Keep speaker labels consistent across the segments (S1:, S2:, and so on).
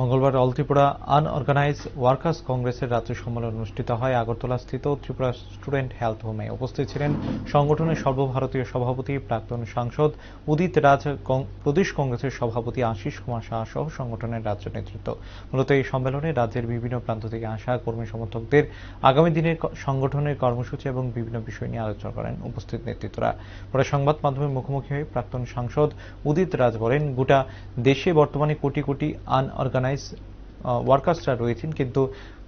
S1: মঙ্গলবার all Tripura unorganise workers কংগ্রেসের রাজ্য সম্মেলন অনুষ্ঠিত হয়। আগরতলাস্থিত ত্রিপুরা স্টুডেন্ট হেলথ হোমে উপস্থিত ছিলেন সংগঠনের সর্বভারতীয় সভাপতি, প্রাক্তন সাংসদ উদিত রাজ প্রদেশ কংগ্রেসের সভাপতি আশিস কুমার সাহা সহ সংগঠনের রাজ্য নেতৃত্ব। মূলত এই সম্মেলনে রাজ্যের বিভিন্ন প্রান্ত থেকে আসা কর্মী সমর্থকদের আগামী দিনের সংগঠনের কর্মসূচি এবং বিভিন্ন বিষয় নিয়ে আলোচনা করেন উপস্থিত নেতৃত্বরা। পরে সংবাদ মাধ্যমের মুখোমুখি হয়ে প্রাক্তন সাংসদ উদিত রাজ বলেন, গোটা দেশে বর্তমানে কোটি কোটি আনঅর্গানাইজ ওয়ার্কার্সরা রয়েছেন কিন্তু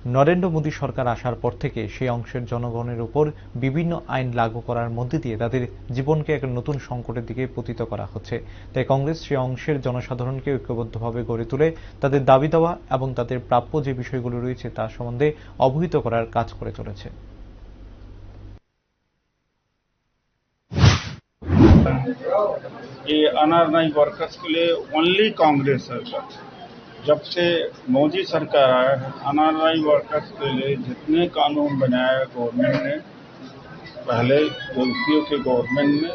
S1: নরেন্দ্র মোদী সরকার আসার পর থেকে সেই অংশের জনগণের উপর বিভিন্ন আইন লাগু করার মধ্যে দিয়ে তাদের জীবনকে এক নতুন সংকটের দিকে পতিত করা হচ্ছে তাই কংগ্রেস সেই অংশের জনসাধারণকে ঐক্যবদ্ধভাবে গড়ে তুলে তাদের দাবি দেওয়া এবং তাদের প্রাপ্য যে বিষয়গুলো রয়েছে তা সম্বন্ধে অবহিত করার কাজ করে চলেছে
S2: ये अनऑर्गेनाइज वर्कर्स के लिए ओनली कांग्रेस सरकार जब से मोदी सरकार आया है अनऑर्गेनाइज वर्कर्स के लिए जितने कानून बनाया गवर्नमेंट ने, पहले यूपीओ के गवर्नमेंट ने,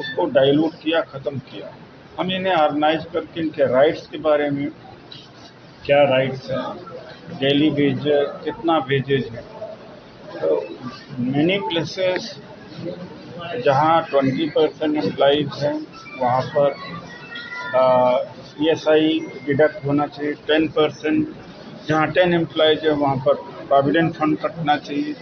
S2: उसको डाइल्यूट किया, ख़त्म किया। हम इन्हें ऑर्गेनाइज करके इनके राइट्स के बारे में क्या राइट्स हैं डेली वेजेस कितना वेजेज है। तो मेनी प्लेसेस जहाँ 20 परसेंट एम्प्लॉज हैं, वहाँ पर ई एस आई डिडक्ट होना चाहिए टेन परसेंट जहाँ टेन एम्प्लॉज है, वहाँ पर प्रोविडेंट फंड कटना चाहिए।